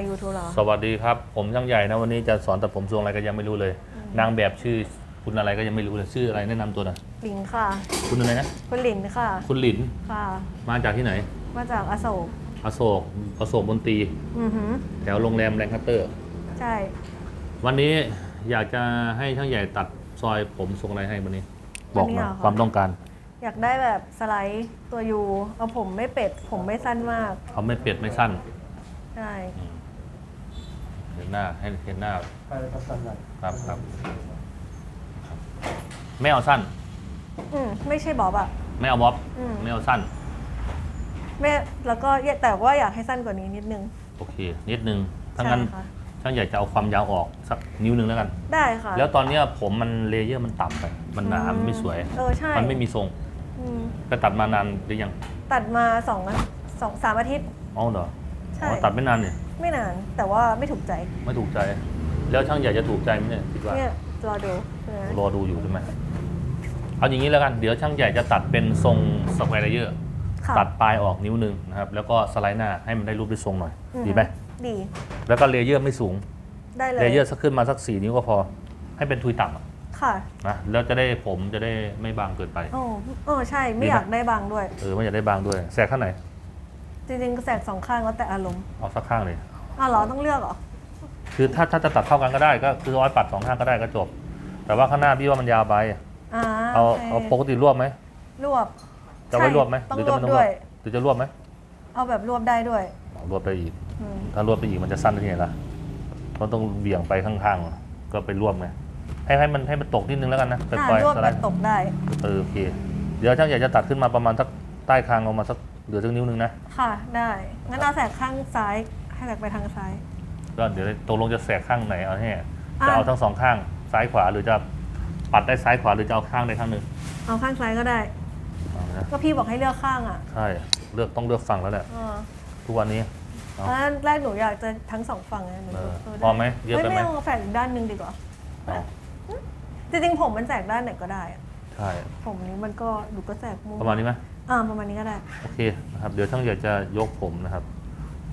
ใน YouTube เหรอ สวัสดีครับ ผมช่างใหญ่นะวันนี้จะสอนตัดผมทรงอะไรก็ยังไม่รู้เลย นางแบบชื่อคุณอะไรก็ยังไม่รู้เลยชื่ออะไรแนะนำตัวหน่อยหลินค่ะ คุณอะไรนะคุณหลินค่ะ คุณหลินค่ะ มาจากที่ไหนมาจากอโศก อโศกอโศกบนตรีอือหือ แถวโรงแรมแรงคัตเตอร์ ใช่ วันนี้อยากจะให้ช่างใหญ่ตัดซอยผมทรงอะไรให้วันนี้ บอกหน่อยความต้องการอยากได้แบบสไลด์ตัวยูเอาผมไม่เป็ด ผมไม่สั้นมาก เขาไม่เปียดไม่สั้น ใช่เห็นหน้าให้เห็นหน้า ไปกับสันหลังครับครับ ไม่เอาสั้น อืมไม่ใช่บ๊อบอะไม่เอาบ๊อบอืม ไม่เอาสั้น ไม่แล้วก็แต่ว่าอยากให้สั้นกว่านี้นิดนึง โอเค นิดนึงถ้างั้นใช่ค่ะ ช่างใหญ่จะเอาความยาวออกสักนิ้วหนึ่งแล้วกัน ได้ค่ะแล้วตอนเนี้ยผมมันเลเยอร์มันต่ำไป มันหนามันไม่สวย เออใช่มันไม่มีทรงอืมไปตัดมานานหรือยังตัดมาสองสองสามอาทิตย์ อ๋อเหรอใช่ อ๋อตัดไม่นานเนี่ย ไม่นานแต่ว่าไม่ถูกใจไม่ถูกใจ แล้วช่างใหญ่จะถูกใจไหมเนี่ยคิดว่าเนี่ยรอดูนะรอดูอยู่ใช่ไหมเอาอย่างนี้แล้วกันเดี๋ยวช่างใหญ่จะตัดเป็นทรงสแควร์เลเยอร์ค่ะตัดปลายออกนิ้วหนึ่งนะครับ แล้วก็สไลด์หน้าให้มันได้รูปได้ทรงหน่อย อือฮึดีไหมดีแล้วก็เลเยอร์ไม่สูงได้เลยเลเยอร์สักขึ้นมาสักสี่นิ้วก็พอ ให้เป็นทุยต่ำอะค่ะนะแล้วจะได้ผมจะได้ไม่บางเกินไป โอ้เออใช่ไม่ดีไหมอยากได้บางด้วย เออไม่อยากได้บางด้วยแสกข้างไหนจริงๆแสกสองข้างแล้วแต่อารมณ์เอาสักข้างเลย อ้าวเหรอต้องเลือกเหรอ คือถ้าถ้าจะตัดเท่ากันก็ได้ก็คือร้อยปัดสองข้างก็ได้ก็จบ แต่ว่าข้างหน้าพี่ว่ามันยาวไป อ่าเอาโคเอาปกติรวบไหมรวบจะไว้ใช่รวบไหมต้องหรือรจะวบไม่ต้องรด้ววบยหรือจะรวบไหมเอาแบบรวบได้ด้วยเอารวบไปอีก อืมถ้ารวบไปอีกมันจะสั้นได้ไงล่ะมันต้องเบี่ยงไปข้างๆ ก็ไปรวบไงให้ให้มันให้มันตกนิดนึงแล้วกันนะไปอ่าปล่อยรวบสแบไลบด์ตกได้ เออโอเค เดี๋ยวช่างใหญ่จะตัดขึ้นมาประมาณสักใต้คางออกมาสักเหลือสักนิ้วนึงนะ ค่ะได้ งั้นเอาแสกข้างซ้าย ให้แสกไปทางซ้าย ก็เดี๋ยวตกลงจะแสกข้างไหนเอาให้อะจะเอาทั้งสองข้างซ้ายขวาหรือจะปัดได้ซ้ายขวาหรือจะเอาข้างใดข้างหนึ่งเอาข้างซ้ายก็ได้เอานะก็พี่บอกให้เลือกข้างอะใช่เลือกต้องเลือกฝั่งแล้วแหละเออทุกวันนี้เอาตอนแรกหนูอยากจะทั้งสองฝั่งไงหนูเออเด้พอไหมเยอะไปไหม ไม่เอาแสกอีกด้านหนึ่งดีกว่าเอาจริงๆผมมันแสกด้านไหนก็ได้อะใช่ผมนี้มันก็หนูก็แสกมุมประมาณนี้ไหมอ่าประมาณนี้ก็ได้ โอเคนะครับเดี๋ยวช่างใหญ่จะยกผมนะครับ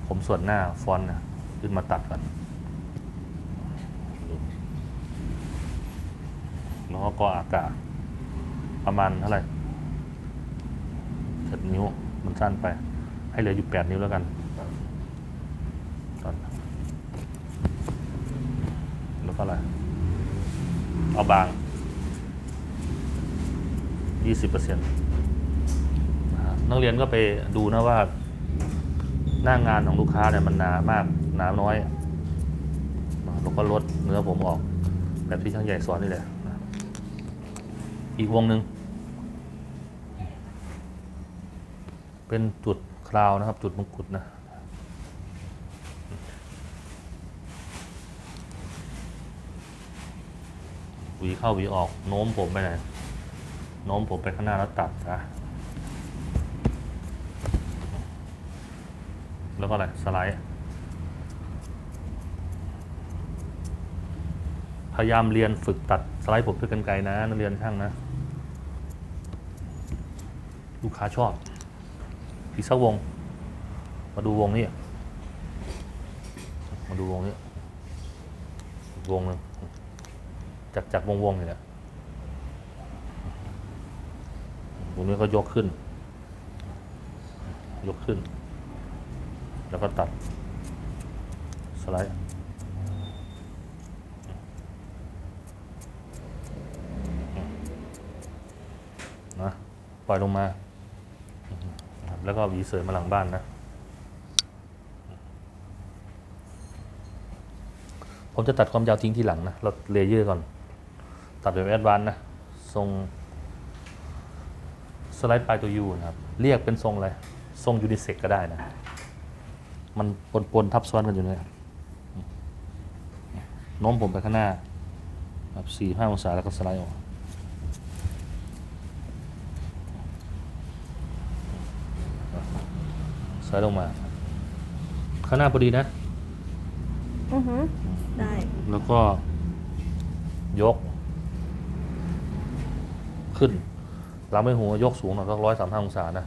ผมส่วนหน้าฟอนต์นะขึ้นมาตัดกันแล้วก็กออากาศประมาณเท่าไหร่เจ็ดนิ้วมันสั้นไป ให้เหลืออยู่แปดนิ้วแล้วกันก่อนแล้วก็อะไรเอาบางยี่สิบเปอร์เซ็นต์นักเรียนก็ไปดูนะว่า น้างงานของลูกค้าเนี่ยมันหนามากหนาน้อยเราก็ลดเนื้อผมออก แบบที่ช่างใหญ่สอนนี่แหละนะอีกวงหนึ่งเป็นจุดคราวนะครับ จุดมงกุฎนะหวีเข้าหวีออกโน้มผมไปไหนโน้มผมไปข้างหน้าแล้วตัดนะ แล้วก็อะไร สไลด์ พยายามเรียนฝึกตัดสไลด์ผมด้วยกันไกลนะนักเรียนช่างนะ ลูกค้าชอบอีกสักวง มาดูวงนี้ มาดูวงนี้ วงหนึ่งจากจากวงวงๆนี่แหละวงนี้ก็ยกขึ้น ยกขึ้น แล้วก็ตัด สไลด์นะปล่อยลงมา แล้วก็วีเสยมาหลังบ้านนะ ผมจะตัดความยาวทิ้งทีหลังนะ เราเลเยอร์ก่อน ตัดแบบแอดวานนะ ทรง สไลด์ปลายตัวยูนะครับ เรียกเป็นทรงอะไร ทรงยูนิเซ็กก็ได้นะ มันปนปนๆทับซ้อนกันอยู่เนี่ยโน้มผมไปข้างหน้าครับสี่ห้าองศาแล้วก็สไลด์ออกสไลด์ลงมา ข้างหน้าพอดีนะ อือหือได้ แล้วก็ ยก ขึ้นลำไม่หัวยกสูงหน่อยสักร้อยสามห้าองศานะ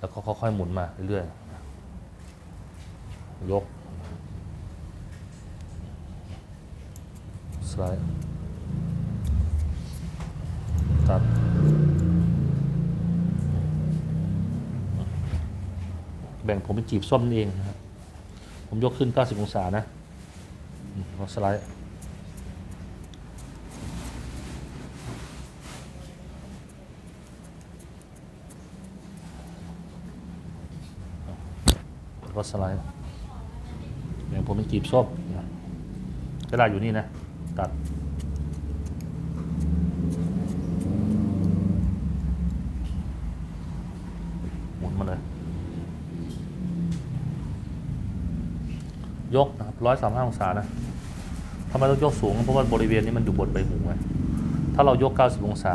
แล้วก็ค่อยๆหมุนมาเรื่อยๆยกสไลด์ตัดแบ่งผมเป็นจีบส้มนี่เองนะครับผมยกขึ้น 90 องศานะล้วสไลด์ ก็สไลด์แบ่างผมเป็นจีบส้มนะเวลาอยู่นี่นะ ตัด หมุนมาเลย ยกนะครับร้อยสามห้าองศานะทำไมต้องยกสูง เพราะว่าบริเวณนี้มันอยู่บนใบหูไงถ้าเรายก 90 องศา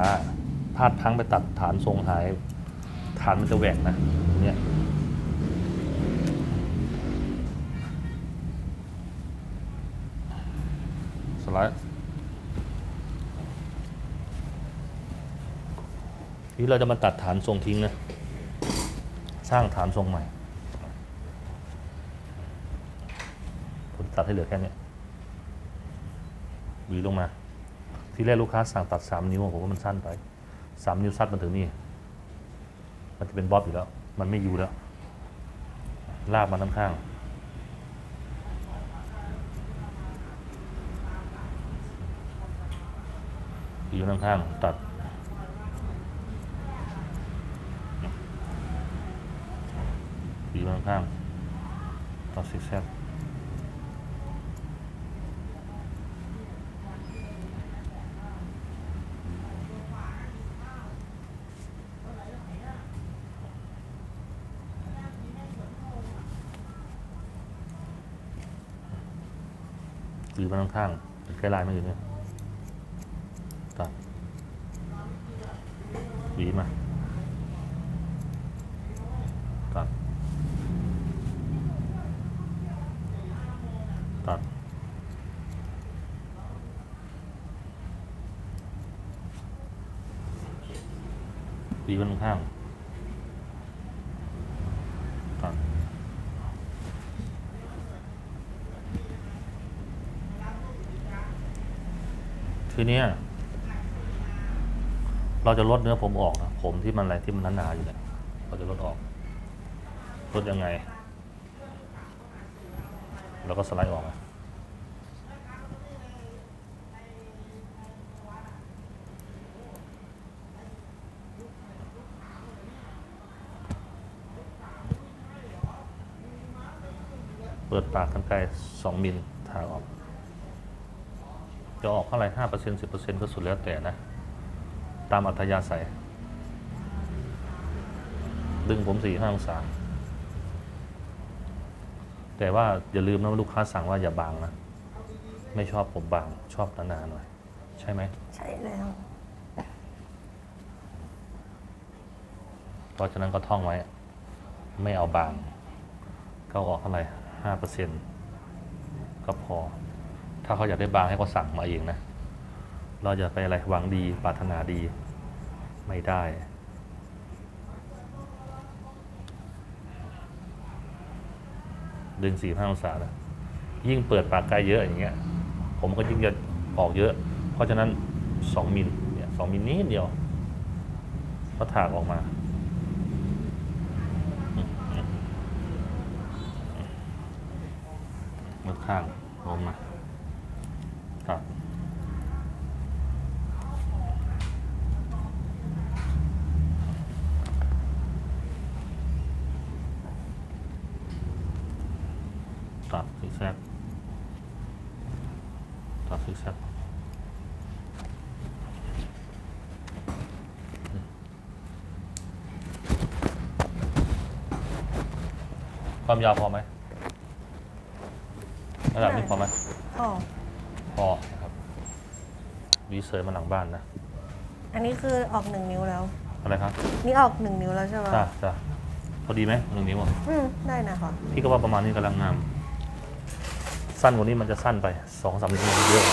พลาดพังไปตัดฐานทรงหาย ฐานมันจะแหว่งนะเนี่ย ทีนี้เราจะมาตัดฐานทรงทิ้งนะ สร้างฐานทรงใหม่ ผมตัดให้เหลือแค่นี้หวีลงมา ที่แรกลูกค้าสั่งตัดสามนิ้วผมว่ามันสั้นไปสามนิ้วสั้นมาถึงนี่ มันจะเป็นบ๊อบอยู่แล้ว มันไม่อยู่แล้ว ลากมาทั้งข้างอยู่ข้างๆตัด อยู่ข้างๆตัดซิกแซกอยู่มาข้างใกล้ลายมาอยู่เนี่ยตัดหวีมา ตัด ตัด หวีมันข้างตัดทีเนี้ยเราจะลดเนื้อผมออกนะผมที่มันอะไรที่มันหนาๆอยู่เนี่ยเราจะลดออกลดยังไงเราก็สไลด์ออกนะเปิดปากกันไกลสองมิลทางออก จะออกเท่าไหร่ห้าเปอร์เซ็นต์สิบเปอร์เซ็นต์ก็สุดแล้วแต่นะ ตามอัธยาศัย ดึงผมสี่ห้าองศาแต่ว่าอย่าลืมนะว่าลูกค้าสั่งว่าอย่าบางนะ ไม่ชอบผมบางชอบหนาๆหน่อย ใช่ไหม ใช่แล้ว เพราะฉะนั้นก็ท่องไว้ ไม่เอาบางก็ออกเท่าไหร่ ห้าเปอร์เซ็นต์ก็พอ ถ้าเขาอยากได้บางให้เขาสั่งมาเองนะ เราจะไปอะไรหวังดีปรารถนาดีไม่ได้ดึงสี่ห้าองศานะยิ่งเปิดปากไกลเยอะอย่างเงี้ย ผมก็ยิ่งจะออกเยอะ เพราะฉะนั้นสองมิลเนี่ยสองมิลนิดเดียว ก็ถากออกมา มือ ข้างลงมาตัดตัดซิกแซกตัดซิกแซกความยาวพอไหมระดับนี้พอไหม อ๋อ พอนะครับวี เซยมาหลังบ้านนะ อันนี้คือออกหนึ่งนิ้วแล้ว อะไรครับนี่ออกหนึ่งนิ้วแล้วใช่ไหมจ้าจ้าพอดีไหมหนึ่งนิ้วอะอืมได้นะคะพี่ก็ว่าประมาณนี้กำลังงาม สั้นกว่านี้มันจะสั้นไปสองสามนิ้วมันเยอะ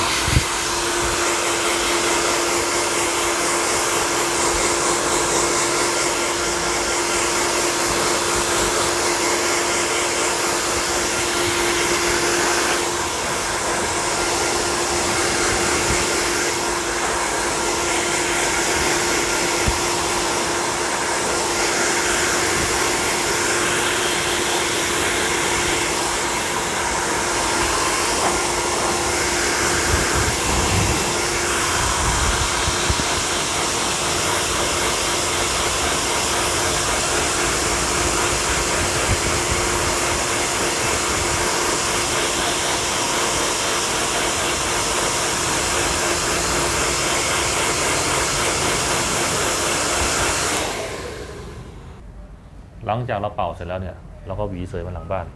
หลังจากเราเป่าเสร็จแล้วเนี่ยเราก็หวีเสยมาหลังบ้าน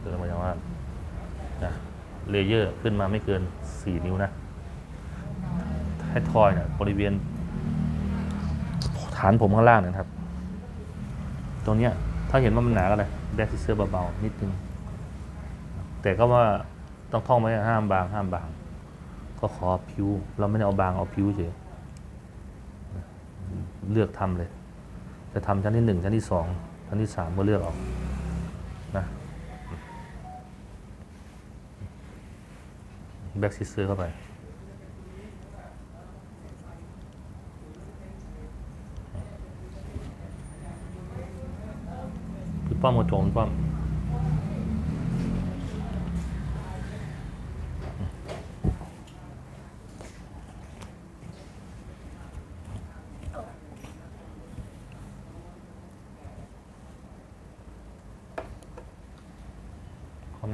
เดินมาอย่างว่านนะเลเยอร์ขึ้นมาไม่เกิน 4 นิ้วนะให้ทอยเนี่ยบริเวณฐานผมข้างล่างนะครับ ตรงเนี้ยถ้าเห็นว่ามันหนาก็เลยแบ็กซิเซอร์เบาๆนิดนึง แต่ก็ว่าต้องท่องไว้ห้ามบางห้ามบาง ก็ขอผิว เราไม่ได้เอาบางเอาผิวเฉยเลือกทำเลย จะทำชั้นที่หนึ่งชั้นที่สองชั้นที่สามก็เลือกออกนะแบ็กซิเซอร์เข้าไปพี่ป้อมกระโจมป้อม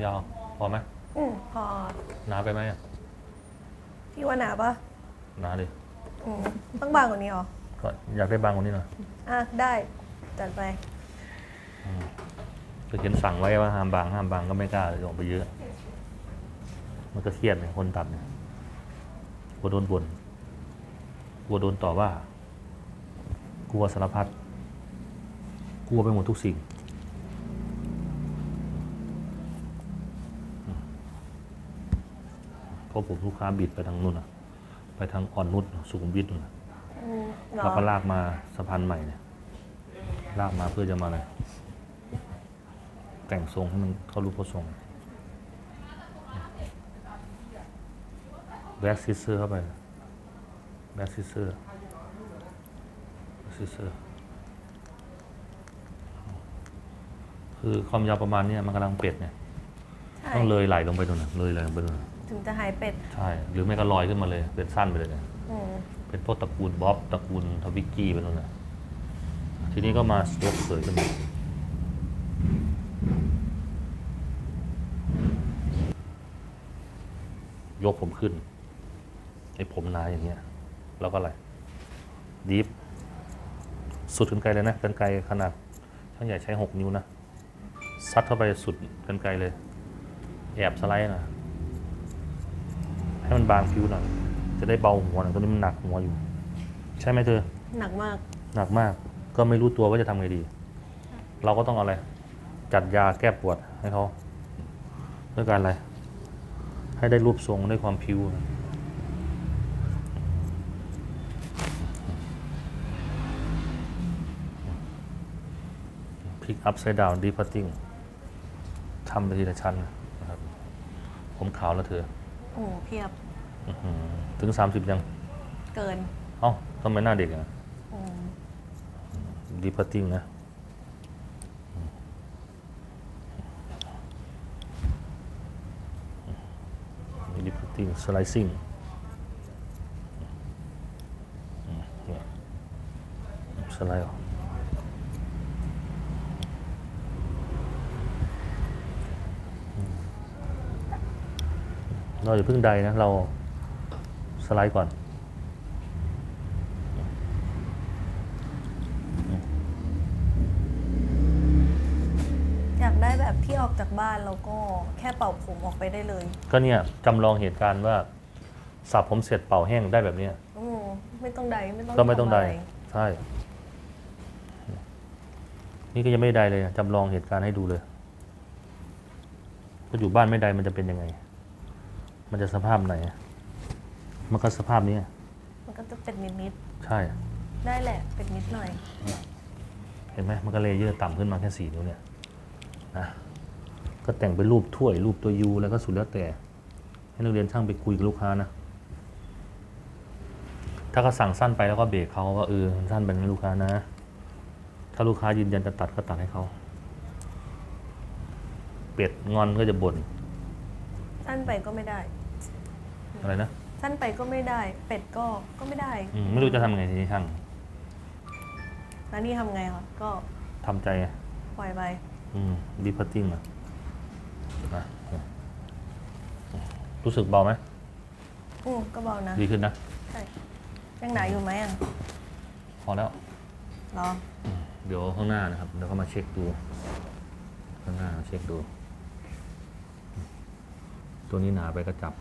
ยาว พอไหม อืมพอ หนาไปไหมอะ พี่ว่าหนาปะ หนาดิ อืมต้องบางกว่านี้เหรอ ก็ อยากได้บางกว่านี้หน่อยอะได้จัดไปก็เขียนสั่งไว้ว่าห้ามบางห้ามบางก็ไม่กล้าลงไปเยอะ มันก็เครียดเนี่ยคนตัดเนี่ยกลัวโดนบ่นกลัวโดนต่อว่า กลัวสารพัดกลัวไปหมดทุกสิ่งเพราะผมลูกค้าบิดไปทางนู่นน่ะไปทางอ่อนนุชสุขุมวิทนู่น น่ะอืมเหรอแล้วก็ลากมาสะพานใหม่เนี่ยลากมาเพื่อจะมาอะไรแต่งทรงให้มันเข้ารูปเขาทรงแบ็กซิเซอร์เข้าไปแบ็กซิเซอร์ซิเซอร์คือความยาวประมาณเนี้ยมันกำลังเป็ดเนี่ยใช่ต้องเลยไหลลงไปตรงนั้นเลยไหลลงไปตรงนั้นถึงจะหายเป็ดใช่ หรือไม่ก็ลอยขึ้นมาเลยเป็นสั้นไปเลยเนี่ย อืม เป็นพวกตระกูลบ๊อบตระกูลทวิกกี้ไปนู่นนะทีนี้ก็มายกเสยขึ้นมายกผมขึ้นไอ้ผมนายอย่างเงี้ย แล้วก็อะไรดีฟสุดกันไกลเลยนะกันไกลขนาดช่างใหญ่ใช้หกนิ้วนะซัดเข้าไปสุดกันไกลเลย แอบสไลด์นะให้มันบางผิวหน่อย จะได้เบาหัวหน่อยตรงนี้มันหนักหัวอยู่ ใช่ไหมเธอ หนักมาก หนักมาก ก็ไม่รู้ตัวว่าจะทำไงดี เราก็ต้องเอาอะไร จัดยาแก้ปวดให้เขาด้วยการอะไร ให้ได้รูปทรงได้ความผิวพลิกอัพไซด์ดาวดีพัตติ้งทำไปทีละชั้นนะครับ ผมขาวแล้วเธอ โอ้เพียบ อื้อหือถึง 30 ยัง เกินเอ้าทำไมหน้าเด็กอะอืมดีพัตติ้งนะ ดีพัตติ้งสไลซิ่งสไลด์ออกเราอย่าเพิ่งใดนะเราส ไลด์ก่อน อยากได้แบบที่ออกจากบ้านแล้วก็แค่เป่าผมออกไปได้เลยก็เนี่ยจำลองเหตุการณ์ว่าสับผมเสร็จเป่าแห้งได้แบบเนี้ยอืมไม่ต้องใดไม่ต้องก็ไม่ต้องใดทำะรใช่ นี่ก็ยังไม่ได้เลยอะจำลองเหตุการณ์ให้ดูเลยก็อยู่บ้านไม่ได้มันจะเป็นยังไง มันจะสภาพไหน มันก็สภาพนี้มันก็จะเป็นนิดใช่ ๆได้แหละเป็นนิดหน่อย เห็นไหมมันก็เลเยอร์ต่ำขึ้นมาแค่สี่นิ้วเนี่ยนะก็แต่งเป็นรูปถ้วยรูปตัวยูแล้วก็สุดแล้วแต่ ให้นักเรียนช่างไปคุยกับลูกค้านะ ถ้าเขาสั่งสั้นไปแล้วก็เบรกเขาว่าเออมันสั้นไปนะลูกค้านะ ถ้าลูกค้ายืนยันจะตัดก็ตัดให้เขาเป็ดงอนก็จะบ่นสั้นไปก็ไม่ได้ อะไรนะ สั้นไปก็ไม่ได้ เป็ดก็ก็ไม่ได้อืมไม่รู้จะทำไงทีนี้ช่างแล้วนี่ทำไงคะก็ทำใจไงปล่อยไปอืมดีพัตติ้งอะนะรู้สึกเบาไหมอืมก็เบานะดีขึ้นนะ ใช่ยังหนาอยู่ไหมอะพอแล้ว เหรอเดี๋ยวข้างหน้านะครับเดี๋ยวก็มาเช็คดู ข้างหน้าเช็คดู ตัวนี้หนาไปก็จับ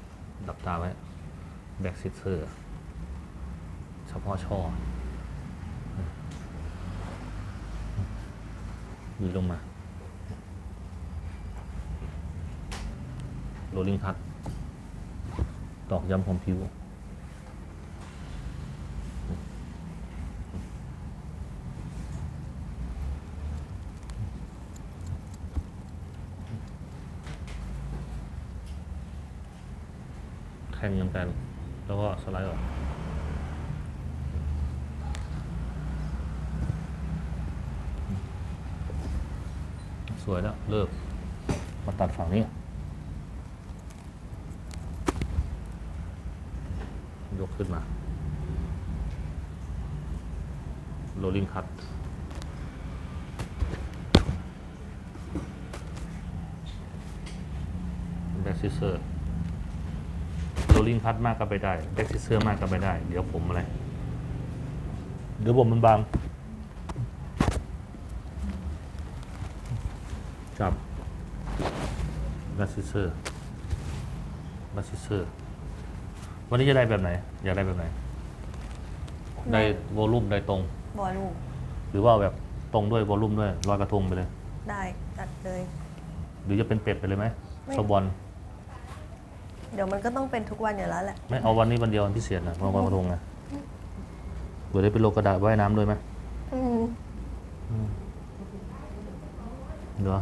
ดับตาไว้ แบ็กซิเซอร์เฉพาะช่อยีลงมาโรลลิงคัตตอกย้ำของผิวแข่งกันกัน แล้วก็สไลด์ออกสวยแล้วเลิกมาตัดฝั่งนี้ ยกขึ้นมา rolling cut แบ็กซิเซอร์ rolling cut มากก็ไปได้แบ็กซิเซอร์มากก็ไปได้ เดี๋ยวผมอะไร เดี๋ยวผมมันบางจับบัสซิเซอร์บัสซิเซอร์วันนี้จะได้แบบไหน อยากได้แบบไหน ได้วอลลุ่มได้ตรง บอลลูกหรือว่าแบบตรงด้วยวอลลุ่มด้วยลอยกระทงไปเลย ได้จัดเลย หรือจะเป็นเป็ดไปเลยไหมไม่ สบอล เดี๋ยวมันก็ต้องเป็นทุกวันอยู่แล้วแหละ ไม่เอาวันนี้วันเดียววันพิเศษนะวันลอยกระทงนะเผื่อได้เป็นโลกระดาษว่ายน้ำด้วยไหมอืมเดี๋ยว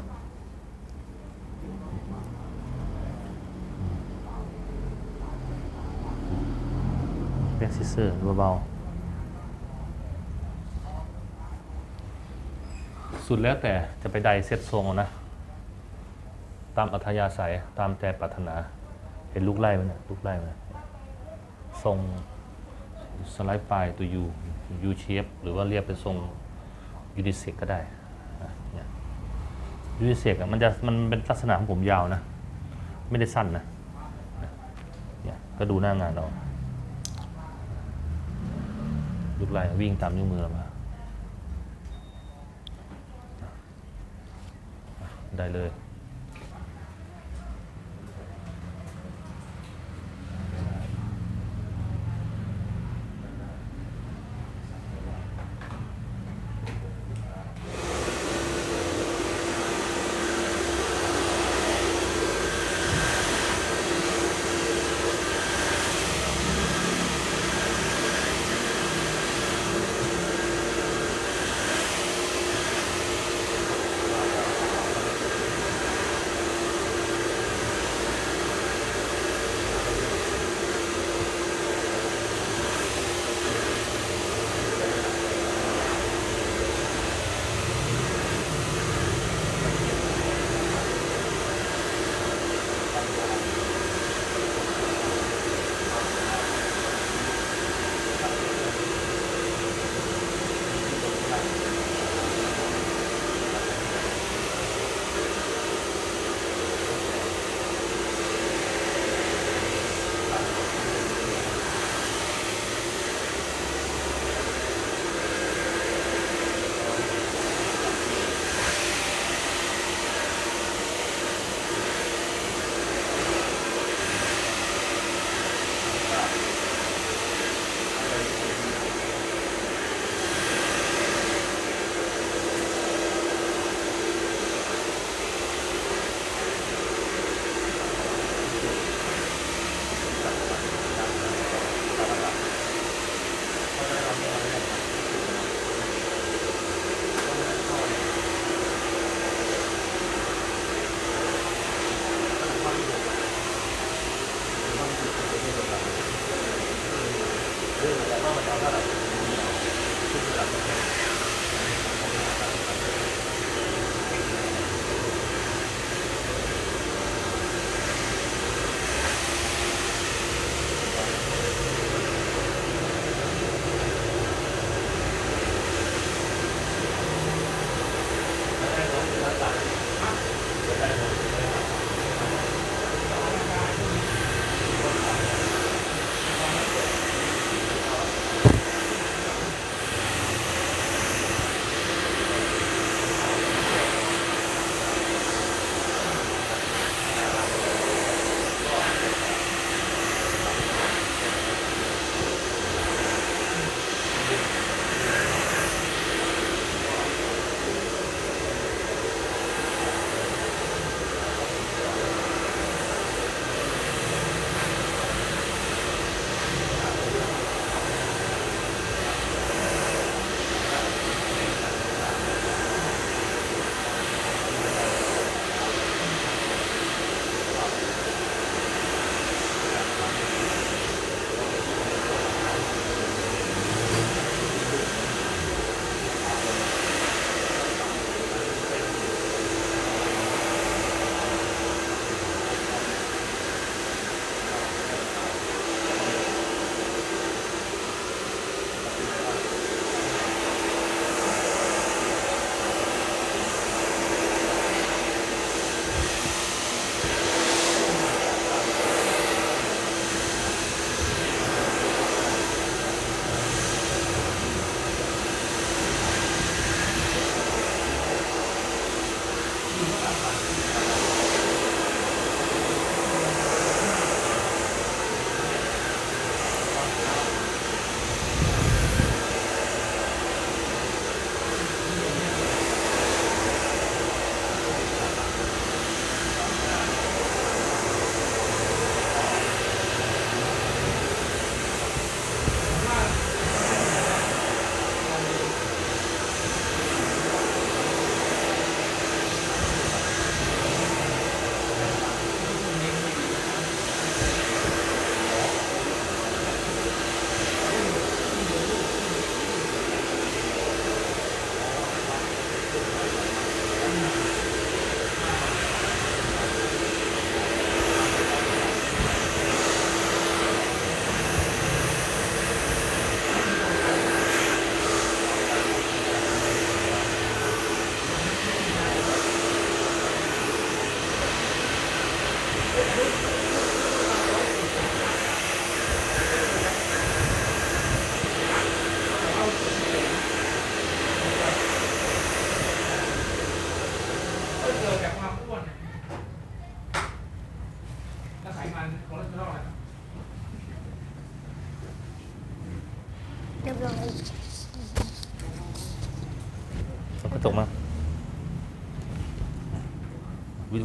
แบ็กซิเซอร์เบาๆสุดแล้วแต่จะไปใดเซ็ตทรงเอานะ ตามอัธยาศัยตามใจปรารถนา เห็นลูกไล่มเนี่ยลูกไล่ไหมทรงสไลด์ปลายตัว U U shape หรือว่าเรียกเป็นทรงยูนิเซกก็ได้ยูนิเซกมันจะมันเป็นลักษณะของผมยาวนะ ไม่ได้สั้นนะเนี่ยก็ดูหน้างานเราลูกไล่วิ่งตามนิ้วมือเรามา ได้เลย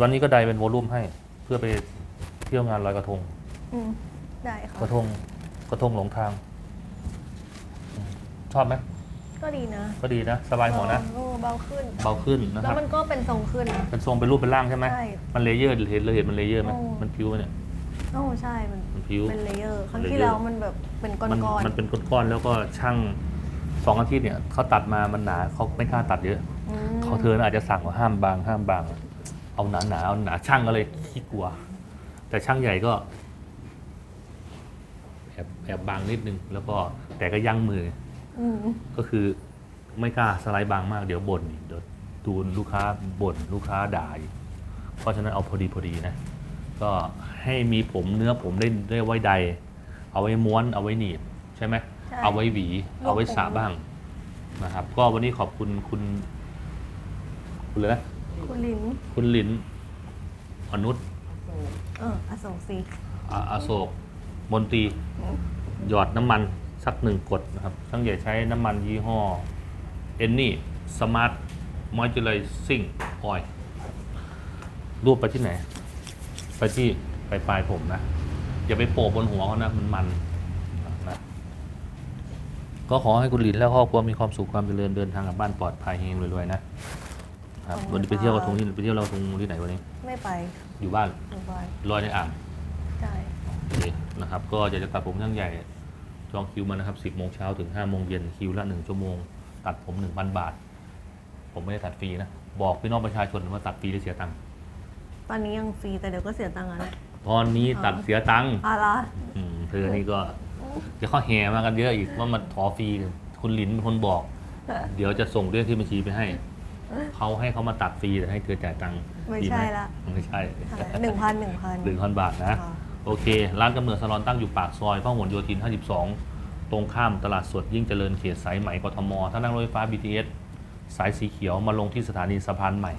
วันนี้ก็ไดเป็นโวลูมให้ เพื่อไปเที่ยวงานลอยกระทง อืมได้ค่ะ กระทงกระทงหลงทางอืมชอบไหมก็ดีนะก็ดีนะสบายหัวนะเออเบาขึ้น เบาขึ้นนะคแล้วรับมันก็เป็นทรงขึ้นนะเป็นทรงเป็นรูปเป็นร่างใช่ไหมใช่มันเลเยอร์เห็นเลยเห็นมันเลเยอร์ไหมโอ้ มันพิ้วไหมเนี่ยโอ้ใช่มันมันพิ้ว เป็นเลเยอร์ครั้งเลเยอร์ที่แล้วมันแบบเป็นก้อนมันก้อนมันเป็นก้อนๆแล้วก็ช่างสองอาทิตย์เนี่ยเขาตัดมามันหนาเขาไม่กล้าตัดเยอะเขาเธออาจจะสั่งว่าห้ามบางห้ามบาง เอาหนาหนาๆเอาหนาช่างก็เลยขี้กลัว แต่ช่างใหญ่ก็แอบแอบบางนิดนึง แล้วก็แต่ก็ยั้งมืออืมก็คือไม่กล้าสไลด์บางมากเดี๋ยวบ่นอีกเดี๋ยวดูลูกค้าบ่นลูกค้าด่าอีกเพราะฉะนั้นเอาพอดีพอดีนะ ก็ให้มีผมเนื้อผมได้ได้ไว้ใด เอาไว้ม้วนเอาไว้หนีบใช่ไหมใช่เอาไว้หวี เอาไว้สระผมบ้างนะครับ ก็วันนี้ขอบคุณคุณ คุณเลยนะ คุณลินคุณหลินอนุชเอออโศกสิอาอาโศก มนตรี หยอดน้ำมันสักหนึ่งกดนะครับช่างใหญ่ใช้น้ำมันยี่ห้อเอนนี่สมาร์ทมอยเจอไรซิ่งออยรูปไปที่ไหน ไปที่ไปปลายผมนะ อย่าไปโปะบนหัวเขานะ มันมันนะก็ขอให้คุณหลินและครอบครัวมีความสุขความเจริญเดินทางกลับบ้านปลอดภัยเฮงรวยๆนะ ครับวันนี้ไปเที่ยวกระทงที่ไปเที่ยวเราทงที่ไหนวันนี้ ไม่ไปอยู่บ้านอยู่บ้านลอยในอ่างใช่โอเคนะครับ ก็อยากจะตัดผมช่างใหญ่จองคิวมานะครับ10โมงเช้าถึง5โมงเย็นคิวละ1ชั่วโมง ตัดผม 1,000 บาท ผมไม่ได้ตัดฟรีนะ บอกพี่น้องประชาชนว่าตัดฟรีหรือเสียตังค์ตอนนี้ยังฟรีแต่เดี๋ยวก็เสียตังค์อะนะตอนนี้ตัดเสียตังค์อะไรอืมเธอนี่ก็เดี๋ยวเขาแห่มากันเยอะอีกว่ามาขอฟรีคุณหลินเป็นคนบอก เดี๋ยวจะส่งเรื่องที่บัญชีไปให้ เขาให้เขามาตัดฟรีแต่ให้เธอจ่ายตังค์ไม่ดีหใช่ละ ไม่ใช่หนึ่งพันหนึ่งพัน หนึ่งพันบาทนะ ค่ะ โอเค ร้านกำเนิดสลอนตั้งอยู่ปากซอยพหลโยธิน 52 ตรงข้ามตลาดสดยิ่งเจริญเขตสายไหมกทม ถ้านั่งรถไฟฟ้า BTS สายสีเขียวมาลงที่สถานีสะพานใหม่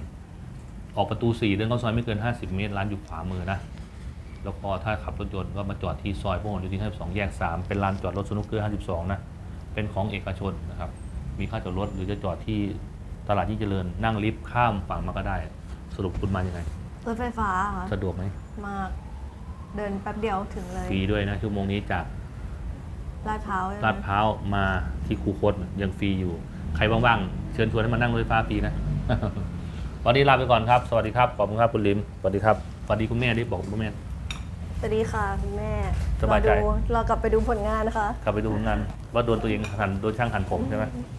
ออกประตู 4 เดินเข้าซอยไม่เกิน 50 เมตร ร้านอยู่ขวามือนะ แล้วก็ถ้าขับรถยนต์ก็มาจอดที่ซอยพหลโยธิน 52 แยก 3 เป็นลานจอดรถสนุกเกอร์ 52 นะ เป็นของเอกชนนะครับ มีค่าจอดรถหรือจะจอดที่ ตลาดยิ่งเจริญนั่งลิฟต์ข้ามฝั่งมาก็ได้ สรุปคุณมายังไง รถไฟฟ้าค่ะสะดวกไหมมาก เดินแป๊บเดียวถึงเลยฟรีด้วยนะชั่วโมงนี้จากลาดพร้าวใช่ไหมลาดพร้าวมาที่คูคตยังฟรีอยู่ ใครว่างๆ เชิญชวนให้มานั่งรถไฟฟ้าฟรีนะ วันนี้ลาไปก่อนครับ สวัสดีครับ ขอบคุณครับคุณลิม สวัสดีครับ สวัสดีคุณแม่ที่บอกคุณแม่ สวัสดีค่ะคุณแม่สบายใจ รอดูรอกลับไปดูผลงานนะคะ กลับไปดูงานว่าโดนตัวเองหันโดนช่างหันผมใช่ไหมใ